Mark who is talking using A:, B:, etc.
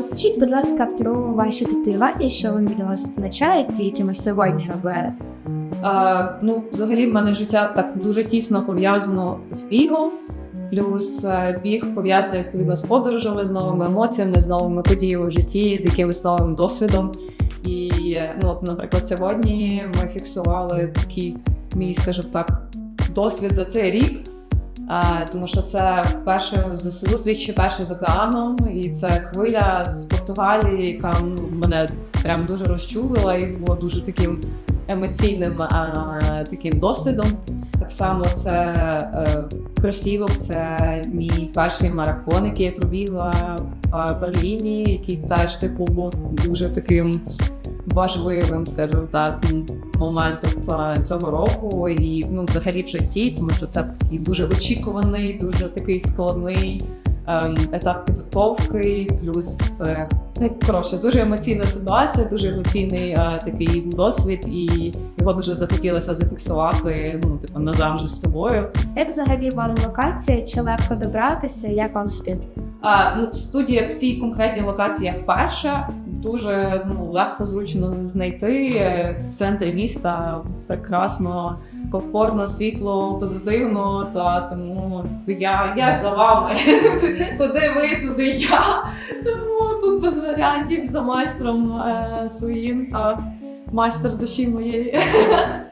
A: розкажіть, будь ласка, про ваші татуювання, що вони для вас означають, і які ми сьогодні робили.
B: А, ну, взагалі, в мене життя так дуже тісно пов'язано з бігом. Плюс е, біг пов'язаний відповідно з подорожами, з новими емоціями, з новими подіями в житті, з якимось новим досвідом. І е, ну, от, наприклад, сьогодні ми фіксували такий мій, скажімо так, досвід за цей рік. А, тому що це вперше з- зустрічі перше з океаном, і це хвиля з Португалії, яка мене прям дуже розчулила і було дуже таким емоційним а, таким досвідом. Так само це е, кросівок, це мій перший марафон, який я пробігла в Берліні, який теж типу був дуже таким важливим, скажімо так, моментом цього року і ну, взагалі в житті, тому що це і дуже очікуваний, дуже такий складний етап підготовки, плюс е, ну, коротше, дуже емоційна ситуація, дуже емоційний такий досвід, і його дуже захотілося зафіксувати ну, типу, назавжди з собою.
A: Як взагалі вам локація? Чи легко добратися? Як вам стиль?
B: А, ну, студія в цій конкретній локації я вперше. Дуже ну, легко зручно знайти е, в центрі міста. Прекрасно, комфортно, світло, позитивно. Та тому я, я за вами. Куди ви, туди я. Тому тут без варіантів за майстром е, своїм та майстер душі моєї.